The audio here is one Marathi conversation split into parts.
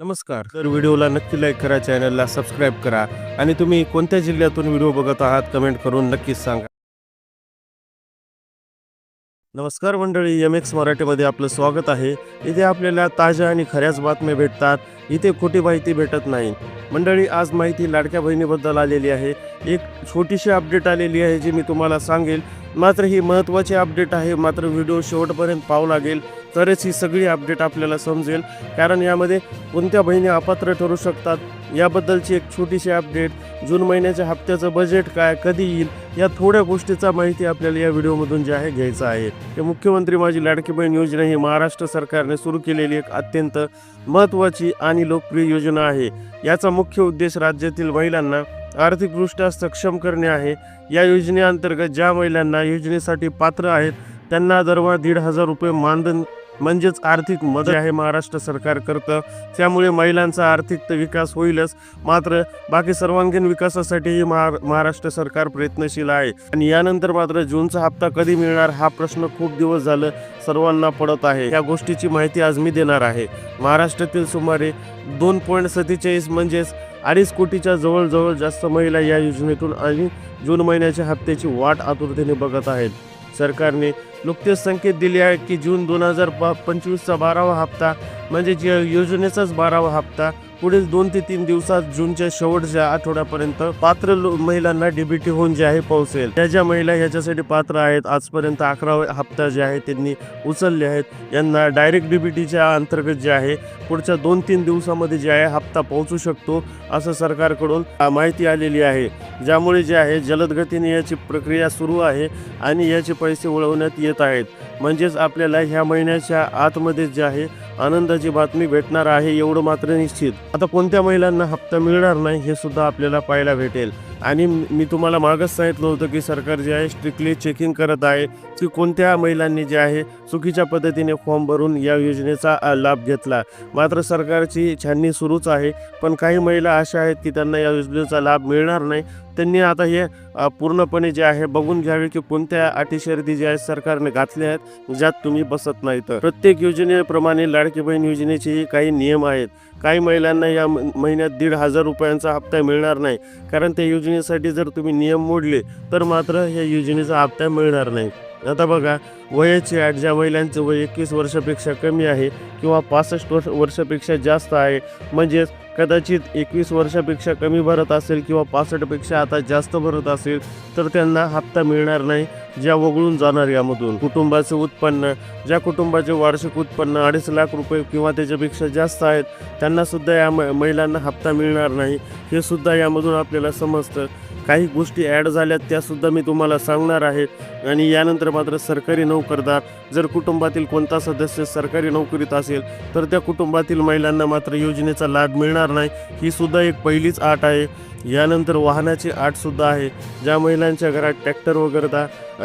नमस्कार. तर व्हिडिओला नक्की लाईक करा चॅनलला सबस्क्राईब करा आणि तुम्ही कोणत्या जिल्ह्यातून व्हिडिओ बघत आहात कमेंट करून नक्कीच सांगा. नमस्कार मंडळी एम एक्स मराठीमध्ये आपलं स्वागत आहे. इथे आपल्याला ताज्या आणि खऱ्याच बातम्या भेटतात. इथे खोटी माहिती भेटत नाही. मंडळी आज माहिती लाडक्या बहिणीबद्दल आलेली आहे. एक छोटीशी अपडेट आलेली आहे जी मी तुम्हाला सांगेल. मात्र ही महत्त्वाची अपडेट आहे. मात्र व्हिडिओ शेवटपर्यंत पाहावं लागेल. तरच ही सगळी अपडेट आपल्याला समजेल. कारण यामध्ये कोणत्या बहिणी अपात्र ठरू शकतात? याबद्दलची एक छोटीशी अपडेट जून महिन्याच्या हप्त्याचं बजेट काय? कधी येईल? या थोड्या गोष्टीचा माहिती आपल्याला या व्हिडिओमधून जे आहे घ्यायचं आहे. हे मुख्यमंत्री माझी लाडकी बहीण योजना ही महाराष्ट्र सरकारने सुरू केलेली एक अत्यंत महत्त्वाची आणि लोकप्रिय योजना आहे. याचा मुख्य उद्देश राज्यातील महिलांना आर्थिकदृष्ट्या सक्षम करणे आहे. या योजनेअंतर्गत ज्या महिलांना योजनेसाठी पात्र आहेत त्यांना दरमहा दीड हजार रुपये मानधन म्हणजेच आर्थिक मदत आहे महाराष्ट्र सरकार करतं. त्यामुळे महिलांचा आर्थिक तर विकास होईलच. मात्र बाकी सर्वांगीण विकासासाठीही महा महाराष्ट्र सरकार प्रयत्नशील आहे. आणि यानंतर मात्र जूनचा हप्ता कधी मिळणार हा प्रश्न खूप दिवस झालं सर्वांना पडत आहे. या गोष्टीची माहिती आज मी देणार आहे. महाराष्ट्रातील सुमारे दोन पॉईंट सत्तेचाळीस म्हणजेच अडीच कोटीच्या जवळजवळ जास्त महिला या योजनेतून आणि जून महिन्याच्या हप्त्याची वाट आतुरतेने बघत आहेत. सरकारने नुकतेच संकेत दिले आहेत की जून दोन हजार प पंचवीसचा बारावा हप्ता म्हणजे या योजनेचाच बारावा हप्ता पुढील दोन ते तीन दिवसात जूनच्या शेवटच्या आठवड्यापर्यंत पात्र लो- महिलांना डीबीटी होऊन जे आहे पोहोचेल. त्या ज्या महिला ह्याच्यासाठी पात्र आहेत आजपर्यंत अकरा हप्ता जे आहे त्यांनी उचलले आहेत. यांना डायरेक्ट डीबीटीच्या अंतर्गत जे आहे पुढच्या दोन तीन दिवसामध्ये जे आहे हप्ता पोहोचू शकतो असं सरकारकडून माहिती आलेली आहे. ज्यामुळे जे आहे जलद गतीने याची प्रक्रिया सुरू आहे आणि याचे पैसे वळवण्यात येत आहेत. म्हणजेच आपल्याला ह्या महिन्याच्या आतमध्ये जे आहे आनंद महत्त्वाची बातमी भेटणार आहे एवढं मात्र निश्चित. आता कोणत्या महिलांना हप्ता मिळणार नाही हे सुद्धा आपल्याला पाहायला भेटेल. आणि मी तुम्हाला मागच सांगितलं होतं की सरकार जे आहे स्ट्रिक्टली चेकिंग करत आहे की कोणत्या महिलांनी जे आहे चुकीच्या पद्धतीने फॉर्म भरून या योजनेचा लाभ घेतला. मात्र सरकारची छाननी सुरूच आहे. पण काही महिला अशा आहेत की त्यांना या योजनेचा लाभ मिळणार नाही. त्यांनी आता हे पूर्णपणे जे आहे बघून घ्यावे की कोणत्या अटी शर्दी जे आहेत सरकारने घातल्या आहेत ज्यात तुम्ही बसत नाही तर. प्रत्येक योजनेप्रमाणे लाडकी बहीण योजनेचेही काही नियम आहेत. काही महिलांना या म- महिन्यात दीड हजार रुपयांचा हप्ता मिळणार नाही. कारण त्या योजनेसाठी जर तुम्ही नियम मोडले तर मात्र या योजनेचा हप्ता मिळणार नाही. आता बघा वयाची अट ज्या महिलांचं वय एकवीस वर्षापेक्षा कमी आहे किंवा पासष्ट वर्ष वर्षापेक्षा जास्त आहे म्हणजेच कदाचित एकवीस वर्षापेक्षा कमी भरत असेल किंवा पासष्टपेक्षा आता जास्त भरत असेल तर त्यांना हप्ता मिळणार नाही ज्या वगळून जाणार यामधून. कुटुंबाचं उत्पन्न ज्या कुटुंबाचे वार्षिक उत्पन्न अडीच लाख रुपये किंवा त्याच्यापेक्षा जास्त आहेत त्यांनासुद्धा या म- महिलांना हप्ता मिळणार नाही हे सुद्धा यामधून आपल्याला समजतं. काही गोष्टी ॲड झाल्यात त्यासुद्धा मी तुम्हाला सांगणार आहे. आणि यानंतर मात्र सरकारी नोकरदार जर कुटुंबातील कोणता सदस्य सरकारी नोकरीत असेल तर त्या कुटुंबातील महिलांना मात्र योजनेचा लाभ मिळणार नाही. ही सुद्धा एक पहिलीच आट आहे. यानंतर वाहनाची आटसुद्धा आहे. ज्या महिलांच्या घरात ट्रॅक्टर वगैरे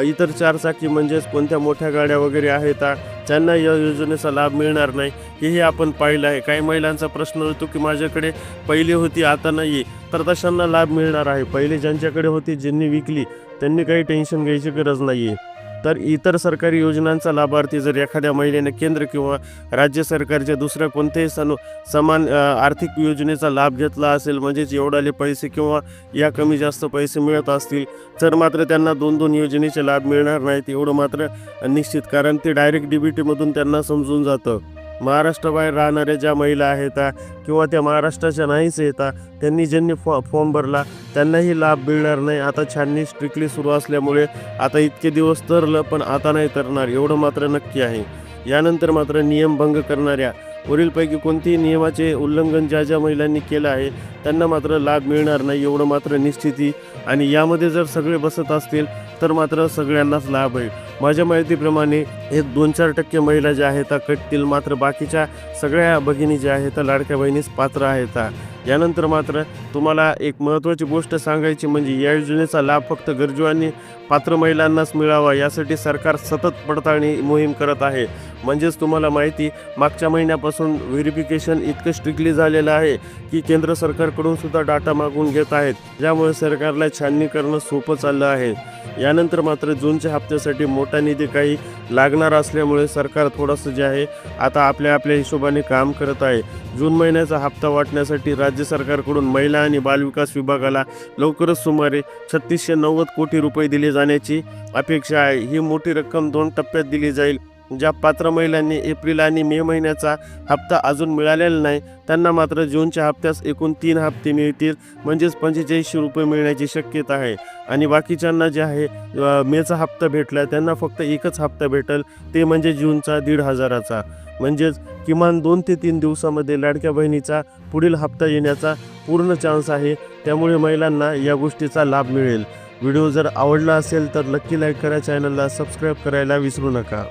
इतर चारचाकी म्हणजेच कोणत्या मोठ्या गाड्या वगैरे आहेत त्यांना या योजनेचा लाभ मिळणार नाही. हेही आपण पाहिलं आहे. काही महिलांचा प्रश्न होतो की माझ्याकडे पहिली होती आता नाही तर तशांना लाभ मिळणार आहे. पहिले ज्यांच्याकडे होती ज्यांनी विकली त्यांनी काही टेन्शन घ्यायची गरज नाही आहे तर इतर सरकारी योजनांचा लाभार्थी जर एखाद्या महिलेने केंद्र किंवा राज्य सरकारच्या दुसऱ्या कोणत्याही सन समान आर्थिक योजनेचा लाभ घेतला असेल म्हणजेच एवढाले पैसे किंवा या कमी जास्त पैसे मिळत असतील तर मात्र त्यांना दोन दोन योजनेचे लाभ मिळणार नाहीत एवढं मात्र निश्चित कारण ते डायरेक्ट डी बी टीमधून त्यांना समजून जातं. महाराष्ट्राबाहेर राहणाऱ्या ज्या महिला आहेत किंवा त्या महाराष्ट्राच्या नाहीच येतात त्यांनी ज्यांनी फॉ फॉर्म भरला त्यांनाही लाभ मिळणार नाही. आता छाननी स्ट्रिक्टली सुरू असल्यामुळे आता इतके दिवस तरलं पण आता नाही तरणार. एवढं मात्र नक्की आहे. यानंतर मात्र नियमभंग करणाऱ्या वरीलपैकी कोणतेही नियमाचे उल्लंघन ज्या ज्या महिलांनी केलं आहे त्यांना मात्र लाभ मिळणार नाही एवढं मात्र निश्चिती. आणि यामध्ये जर सगळे बसत असतील तर मात्र सगळ्यांनाच लाभ आहे. माझ्या माहितीप्रमाणे एक दोन चार टक्के महिला ज्या आहेत त्या कटतील. मात्र बाकीच्या सगळ्या भगिनी ज्या आहेत त्या लाडक्या बहिणीस पात्र आहेत. यानंतर मात्र तुम्हाला एक महत्त्वाची गोष्ट सांगायची म्हणजे या योजनेचा लाभ फक्त गरजू आणि पात्र महिलांनाच मिळावा यासाठी सरकार सतत पडताळणी मोहीम करत आहे. म्हणजेच तुम्हाला माहिती मागच्या महिन्यापासून व्हेरिफिकेशन इतकं स्ट्रिक्टली झालेलं आहे की केंद्र सरकारकडून सुद्धा डाटा मागून घेत आहेत. ज्यामुळे सरकारला छाननी करणं सोपं चाललं आहे. यानंतर मात्र जूनच्या हप्त्यासाठी मोठा निधी काही लागणार असल्यामुळे सरकार थोडंसं जे आहे आता आपल्या आपल्या हिशोबाने काम करत आहे. जून महिन्याचा हप्ता वाटण्यासाठी राज्य सरकारकडून महिला आणि बालविकास विभागाला लवकरच सुमारे छत्तीसशे नव्वद कोटी रुपये दिले जाण्याची अपेक्षा आहे. ही मोठी रक्कम दोन टप्प्यात दिली जाईल. ज्या पात्र महिलांनी एप्रिल आणि मे महिन्याचा हप्ता अजून मिळालेला नाही त्यांना मात्र जूनच्या हप्त्यास एकूण तीन हप्ते मिळतील म्हणजेच पंचेचाळीसशे रुपये मिळण्याची शक्यता आहे. आणि बाकीच्यांना जे आहे मेचा हप्ता भेटला त्यांना फक्त एकच हप्ता भेटेल ते म्हणजे जूनचा दीड हजाराचा. म्हणजेच किमान दोन ते तीन दिवसामध्ये लाडक्या बहिणीचा पुढील हप्ता येण्याचा पूर्ण चान्स आहे त्यामुळे महिलांना या गोष्टीचा लाभ मिळेल. व्हिडिओ जर आवडला असेल तर नक्की लाईक करा चॅनलला सबस्क्राईब करायला विसरू नका.